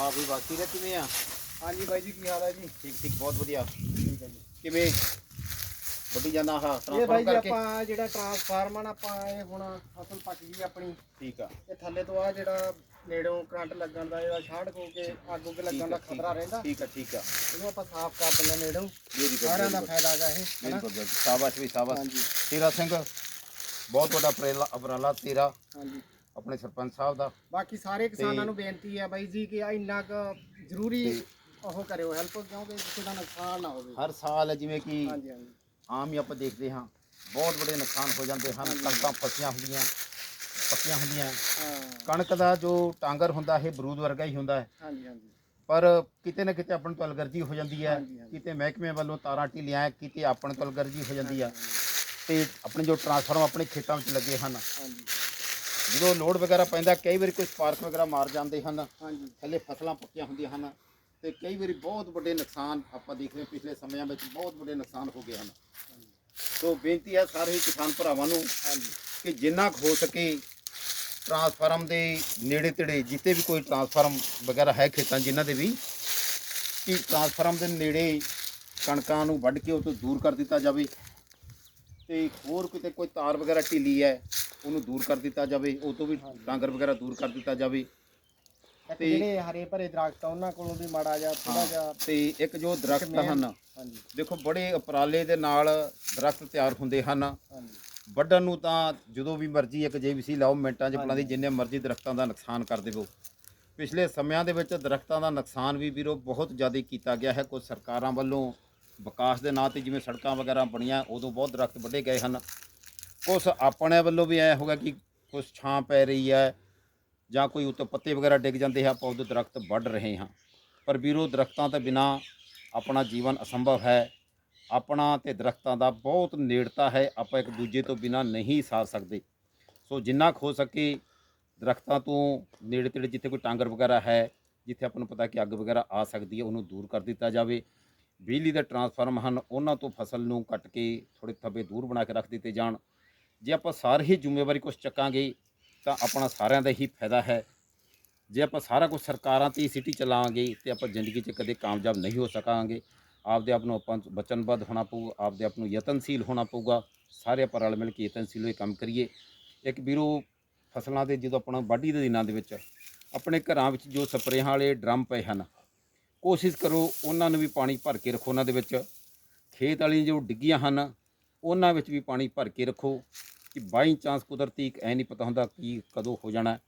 ਵਾਹ ਵੀ ਵਾਹ ਸੀਰਤ ਕਿਵੇਂ ਆ? ਹਾਂਜੀ ਬਾਈ ਜੀ ਕੀ ਹਾਲ ਹੈ ਜੀ? ਠੀਕ ਠੀਕ ਬਹੁਤ ਵਧੀਆ। ਠੀਕ ਹੈ ਜੀ। ਕਿਵੇਂ? ਵੱਡੀ ਜਾਂਦਾ ਆਹ ਇਹ ਬਾਈ ਜੀ ਕਰਕੇ? ਆਪਾਂ ਜਿਹੜਾ ਟਰਾਂਸਫਾਰਮਰ ਆਪਾਂ ਇਹ ਹੁਣ ਫਸਲ ਪੱਕ ਗਈ ਆਪਣੀ। ਠੀਕ ਆ। ਇਹ ਥੱਲੇ ਤੋਂ ਆ ਜਿਹੜਾ ਨੇੜੋਂ ਕਰੰਟ ਲੱਗਣ ਦਾ ਇਹਦਾ ਛਾੜ ਹੋ ਕੇ ਅੱਗ ਉੱਗ ਲੱਗਣ ਦਾ ਖਤਰਾ ਰਹਿੰਦਾ। ਠੀਕ ਆ ਠੀਕ ਆ। ਇਹਨੂੰ ਆਪਾਂ ਸਾਫ਼ ਕਰ ਦਿੰਦੇ ਹਾਂ ਨੇੜੋਂ। ਗੁੱਡ ਸਾਰਿਆਂ ਦਾ ਫਾਇਦਾ ਹੈਗਾ ਇਹ ਹਨਾ? ਗੁੱਡ ਸ਼ਾਬਾਸ਼ ਵੀ ਸ਼ਾਬਾਸ਼। ਹਾਂਜੀ। ਤੇਰਾ ਸਿੰਘ ਬਹੁਤ ਵੱਡਾ ਉਪਰਾਲਾ ਉਪਰਾਲਾ ਤੇਰਾ। ਹਾਂਜੀ। ਆਪਣੇ ਸਰਪੰਚ ਸਾਹਿਬ ਦਾ। ਬਾਕੀ ਸਾਰੇ ਕਿਸਾਨਾਂ ਨੂੰ ਬੇਨਤੀ ਹੈ ਬਾਈ ਜੀ ਕਿ ਆ ਇੰਨਾ ਕੁ ਜ਼ਰੂਰੀ ਉਹ ਕਰਿਓ ਹੈਲਪ ਕਿਉਂਕਿ ਕਿਸੇ ਦਾ ਨੁਕਸਾਨ ਨਾ ਹੋਵੇ। ਹਰ ਸਾਲ ਜਿਵੇਂ ਕਿ ਹਾਂਜੀ ਹਾਂਜੀ। ਆਮ ਹੀ ਆਪਾਂ ਦੇਖਦੇ ਹਾਂ ਬਹੁਤ ਵੱਡੇ ਨੁਕਸਾਨ ਹੋ ਜਾਂਦੇ ਹਨ ਕਣਕਾਂ ਫਸੀਆਂ ਹੁੰਦੀਆਂ ਪੱਕੀਆਂ ਹੁੰਦੀਆਂ। ਕਣਕ ਦਾ ਜੋ ਟਾਂਗਰ ਹੁੰਦਾ ਇਹ ਬਰੂਦ ਵਰਗਾ ਹੀ ਹੁੰਦਾ ਹੈ। ਹਾਂਜੀ ਹਾਂਜੀ। ਪਰ ਕਿਤੇ ਨਾ ਕਿਤੇ ਆਪਣ ਤੋਂ ਅਲਗਰਜੀ ਹੋ ਜਾਂਦੀ ਹੈ। ਕਿਤੇ ਮਹਿਕਮੇ ਵੱਲੋਂ ਤਾਰਾਂ ਢਿੱਲੀਆਂ ਕਿਤੇ ਆਪਣ ਤੋਂ ਅਲਗਰਜੀ ਹੋ ਜਾਂਦੀ ਹੈ। ਤੇ ਆਪਣੇ ਜੋ ਟਰਾਂਸਫਾਰਮ ਆਪਣੇ ਖੇਤਾਂ ਵਿੱਚ ਲੱਗੇ ਹਨ ਜਦੋਂ ਲੋਡ ਵਗੈਰਾ ਪੈਂਦਾ ਕਈ ਵਾਰੀ ਕੋਈ ਸਪਾਰਕ ਵਗੈਰਾ ਮਾਰ ਜਾਂਦੇ ਹਨ। ਹਾਂਜੀ। ਥੱਲੇ ਫਸਲਾਂ ਪੱਕੀਆਂ ਹੁੰਦੀਆਂ ਹਨ ਤੇ ਕਈ ਵਾਰੀ ਬਹੁਤ ਵੱਡੇ ਨੁਕਸਾਨ ਆਪਾਂ ਦੇਖਦੇ ਹਾਂ ਪਿਛਲੇ ਸਮਿਆਂ ਵਿੱਚ ਬਹੁਤ ਵੱਡੇ ਨੁਕਸਾਨ ਹੋ ਗਏ ਹਨ। ਸੋ ਬੇਨਤੀ ਹੈ ਸਾਰੇ ਕਿਸਾਨ ਭਰਾਵਾਂ ਨੂੰ ਹਾਂਜੀ। ਕਿ ਜਿੰਨਾ ਕੁ ਹੋ ਸਕੇ ਟਰਾਂਸਫਾਰਮ ਦੇ ਨੇੜੇ ਤੇੜੇ ਜਿੱਤੇ ਵੀ ਕੋਈ ਟਰਾਂਸਫਾਰਮ ਵਗੈਰਾ ਹੈ ਖੇਤਾਂ ਜਿਨ੍ਹਾਂ ਦੇ ਵੀ ਕਿ ਟਰਾਂਸਫਾਰਮ ਦੇ ਨੇੜੇ ਕਣਕਾਂ ਨੂੰ ਵੱਢ ਕੇ ਉਹ ਤੋਂ ਦੂਰ ਕਰ ਦਿੱਤਾ ਜਾਵੇ। ਤੇ ਹੋਰ ਕਿਤੇ ਕੋਈ ਤਾਰ ਵਗੈਰਾ ਢਿੱਲੀ ਹੈ ਉਹਨੂੰ ਦੂਰ ਕਰ ਦਿੱਤਾ ਜਾਵੇ ਉਹ ਤੋਂ ਵੀ ਡਾਂਗਰ ਵਗੈਰਾ ਦੂਰ ਕਰ ਦਿੱਤਾ ਜਾਵੇ। ਤੇ- ਜਿਹੜੇ ਹਰੇ ਭਰੇ ਦਰਖਤ ਆ ਉਹਨਾਂ ਕੋਲੋਂ ਵੀ ਮਾੜਾ ਜਿਹਾ ਥੋੜਾ ਜਿਹਾ ਤੇ ਇੱਕ ਜੋ ਦਰਖਤ ਹਨ ਦੇਖੋ ਬੜੇ ਉਪਰਾਲੇ ਦੇ ਨਾਲ ਦਰਖਤ ਤਿਆਰ ਹੁੰਦੇ ਹਨ। ਵੱਢਣ ਨੂੰ ਤਾਂ ਜਦੋਂ ਵੀ ਮਰਜ਼ੀ ਇੱਕ ਜੀਵੀਸੀ ਲਾਓ ਮਿੰਟਾਂ 'ਚ ਬਣਾ ਦੀ ਜਿੰਨੇ ਮਰਜ਼ੀ ਦਰਖਤਾਂ ਦਾ ਨੁਕਸਾਨ ਕਰ ਦੇਵੋ। ਪਿਛਲੇ ਸਮਿਆਂ ਦੇ ਵਿੱਚ ਦਰਖਤਾਂ ਦਾ ਨੁਕਸਾਨ ਵੀ ਵੀਰੋ ਬਹੁਤ ਜ਼ਿਆਦਾ ਕੀਤਾ ਗਿਆ ਹੈ। ਕੁਝ ਸਰਕਾਰਾਂ ਵੱਲੋਂ ਵਿਕਾਸ ਦੇ ਨਾਂ ਤੇ ਜਿਵੇਂ ਸੜਕਾਂ ਵਗੈਰਾ ਬਣੀਆਂ ਉਦੋਂ ਬਹੁਤ ਦਰਖਤ ਵੱਢੇ ਗਏ ਹਨ। ਕੁਝ ਆਪਣੇ ਵੱਲੋਂ ਵੀ ਐ ਹੋਗਾ ਕਿ ਕੁਝ ਛਾਂ ਪੈ ਰਹੀ ਹੈ ਜਾਂ ਕੋਈ ਉੱਤੇ ਪੱਤੇ ਵਗੈਰਾ ਡਿੱਗ ਜਾਂਦੇ ਆ, ਆਪਾਂ ਉਦੋਂ ਦਰਖਤ ਵੱਢ ਰਹੇ ਹਾਂ। ਪਰ ਵੀਰੋ, ਦਰਖਤਾਂ ਤੋਂ ਬਿਨਾ ਆਪਣਾ ਜੀਵਨ ਅਸੰਭਵ ਹੈ। ਆਪਣਾ ਤੇ ਦਰਖਤਾਂ ਦਾ ਬਹੁਤ ਨੇੜਤਾ ਹੈ, ਆਪਾਂ ਇੱਕ ਦੂਜੇ ਤੋਂ ਬਿਨਾ ਨਹੀਂ ਸਾਰ ਸਕਦੇ। ਸੋ ਜਿੰਨਾ ਕੁ ਹੋ ਸਕੇ ਦਰਖਤਾਂ ਤੋਂ ਨੇੜੇ ਤੇੜੇ ਜਿੱਥੇ ਕੋਈ ਟਾਂਗਰ ਵਗੈਰਾ ਹੈ, ਜਿੱਥੇ ਆਪਾਂ ਨੂੰ ਪਤਾ ਕਿ ਅੱਗ ਵਗੈਰਾ ਆ ਸਕਦੀ ਹੈ, ਉਹਨੂੰ ਦੂਰ ਕਰ ਦਿੱਤਾ ਜਾਵੇ। ਬਿਜਲੀ ਦੇ ਟਰਾਂਸਫਾਰਮ ਹਨ, ਉਹਨਾਂ ਤੋਂ ਫਸਲ ਨੂੰ ਕੱਟ ਕੇ ਥੋੜੇ ਥੱਬੇ ਦੂਰ ਬਣਾ ਕੇ ਰੱਖ ਦਿੱਤੇ ਜਾਣ। ਜੇ ਆਪਾਂ ਸਾਰੇ ਹੀ ਜ਼ਿੰਮੇਵਾਰੀ ਕੁਛ ਚੱਕਾਂਗੇ, ਤਾਂ ਆਪਣਾ ਸਾਰਿਆਂ ਦਾ ਹੀ ਫਾਇਦਾ ਹੈ। ਜੇ ਆਪਾਂ ਸਾਰਾ ਕੁਝ ਸਰਕਾਰਾਂ ਤੇ ਹੀ ਸਿਟੀ ਚਲਾਵਾਂਗੇ, ਤੇ ਆਪਾਂ ਜ਼ਿੰਦਗੀ 'ਚ ਕਦੇ ਕਾਮਯਾਬ ਨਹੀਂ ਹੋ ਸਕਾਂਗੇ। ਆਪਦੇ ਆਪ ਨੂੰ ਆਪਾਂ ਵਚਨਬੱਧ ਹੋਣਾ ਪਊਗਾ ਆਪਦੇ ਆਪ ਨੂੰ ਯਤਨਸ਼ੀਲ ਹੋਣਾ ਪਊਗਾ। ਸਾਰੇ ਆਪਾਂ ਰਲ ਮਿਲ ਕੇ ਯਤਨਸ਼ੀਲ ਹੋਏ ਕੰਮ ਕਰੀਏ। ਇੱਕ ਵੀਰੋ, ਫਸਲਾਂ ਦੇ ਜਦੋਂ ਆਪਣਾ ਵਾਢੀ ਦੇ ਦਿਨਾਂ ਦੇ ਵਿੱਚ ਆਪਣੇ ਘਰਾਂ ਵਿੱਚ ਜੋ ਸਪਰੇਹਾਂ ਵਾਲੇ ਡਰਮ ਪਏ ਹਨ, ਕੋਸ਼ਿਸ਼ ਕਰੋ ਉਹਨਾਂ ਨੂੰ ਵੀ ਪਾਣੀ ਭਰ ਕੇ ਰੱਖੋ ਉਹਨਾਂ ਦੇ ਵਿੱਚ। ਖੇਤ ਵਾਲੀਆਂ ਜੋ ਡਿੱਗੀਆਂ ਹਨ ਉਹਨਾਂ ਵਿੱਚ ਵੀ ਪਾਣੀ ਭਰ ਕੇ ਰੱਖੋ ਕਿ ਬਾਈ ਚਾਂਸ ਕੁਦਰਤੀ ਇੱਕ ਐ ਨਹੀਂ ਪਤਾ ਹੁੰਦਾ ਕੀ ਕਦੋਂ ਹੋ ਜਾਣਾ।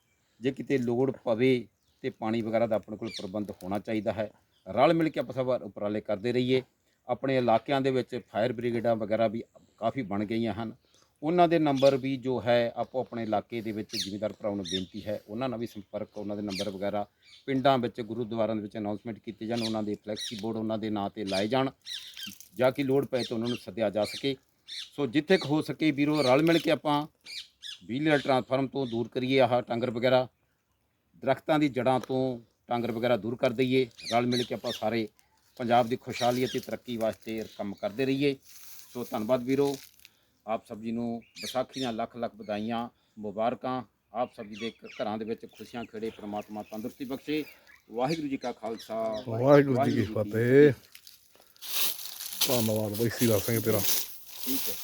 ਜੇ ਕਿਤੇ ਲੋੜ ਪਵੇ ਤੇ ਪਾਣੀ ਵਗੈਰਾ ਦਾ ਆਪਣੇ ਕੋਲ ਪ੍ਰਬੰਧ ਹੋਣਾ ਚਾਹੀਦਾ ਹੈ। ਰਲ ਮਿਲ ਕੇ ਆਪਾਂ ਸਭ ਉਪਰਾਲੇ ਕਰਦੇ ਰਹੀਏ। ਆਪਣੇ ਇਲਾਕਿਆਂ ਦੇ ਵਿੱਚ ਫਾਇਰ ਬ੍ਰਿਗੇਡਾਂ ਵਗੈਰਾ ਵੀ ਕਾਫੀ ਬਣ ਗਈਆਂ ਹਨ। ਉਹਨਾਂ ਦੇ ਨੰਬਰ ਵੀ ਜੋ ਹੈ, ਆਪੋ ਆਪਣੇ ਇਲਾਕੇ ਦੇ ਵਿੱਚ ਜ਼ਿਮੀਂਦਾਰ ਭਰਾਵਾਂ ਨੂੰ ਬੇਨਤੀ ਹੈ, ਉਹਨਾਂ ਨਾਲ ਵੀ ਸੰਪਰਕ, ਉਹਨਾਂ ਦੇ ਨੰਬਰ ਵਗੈਰਾ ਪਿੰਡਾਂ ਵਿੱਚ, ਗੁਰਦੁਆਰਿਆਂ ਦੇ ਵਿੱਚ ਅਨਾਉਂਸਮੈਂਟ ਕੀਤੇ ਜਾਣ, ਉਹਨਾਂ ਦੇ ਫਲੈਕਸੀ ਬੋਰਡ ਉਹਨਾਂ ਦੇ ਨਾਂ ਤੇ ਲਾਏ ਜਾਣ, ਜਾਂ ਕਿ ਲੋੜ ਪਏ ਤਾਂ ਉਹਨਾਂ ਨੂੰ ਸੱਦਿਆ ਜਾ ਸਕੇ। ਸੋ ਜਿੱਥੇ ਕੁ ਹੋ ਸਕੇ ਵੀਰੋ ਰਲ ਮਿਲ ਕੇ ਆਪਾਂ ਬਿਜਲੀ ਟਰਾਂਸਫਾਰਮ ਤੋਂ ਦੂਰ ਕਰੀਏ ਆਹ ਟਾਂਗਰ ਵਗੈਰਾ। ਦਰਖਤਾਂ ਦੀ ਜੜ੍ਹਾਂ ਤੋਂ ਟਾਂਗਰ ਵਗੈਰਾ ਦੂਰ ਕਰ ਦਈਏ। ਰਲ ਮਿਲ ਕੇ ਆਪਾਂ ਸਾਰੇ ਪੰਜਾਬ ਦੀ ਖੁਸ਼ਹਾਲੀ ਅਤੇ ਤਰੱਕੀ ਵਾਸਤੇ ਕੰਮ ਕਰਦੇ ਰਹੀਏ। ਸੋ ਧੰਨਵਾਦ ਵੀਰੋ। ਆਪ ਸਭ ਜੀ ਨੂੰ ਵਿਸਾਖੀ ਦੀਆਂ ਲੱਖ ਲੱਖ ਵਧਾਈਆਂ ਮੁਬਾਰਕਾਂ। ਆਪ ਸਭ ਜੀ ਦੇ ਘਰਾਂ ਦੇ ਵਿੱਚ ਖੁਸ਼ੀਆਂ ਖੇੜੇ ਪ੍ਰਮਾਤਮਾ ਤੰਦਰੁਸਤੀ ਬਖਸ਼ੇ। ਵਾਹਿਗੁਰੂ ਜੀ ਕਾ ਖਾਲਸਾ। ਵਾਹਿਗੁਰੂ ਜੀ ਕੀ ਫਤਿਹ। ਧੰਨਵਾਦ ਬਈ ਸੀਰਾ ਸਿੰਘ ਤੇਰਾ। ਠੀਕ ਹੈ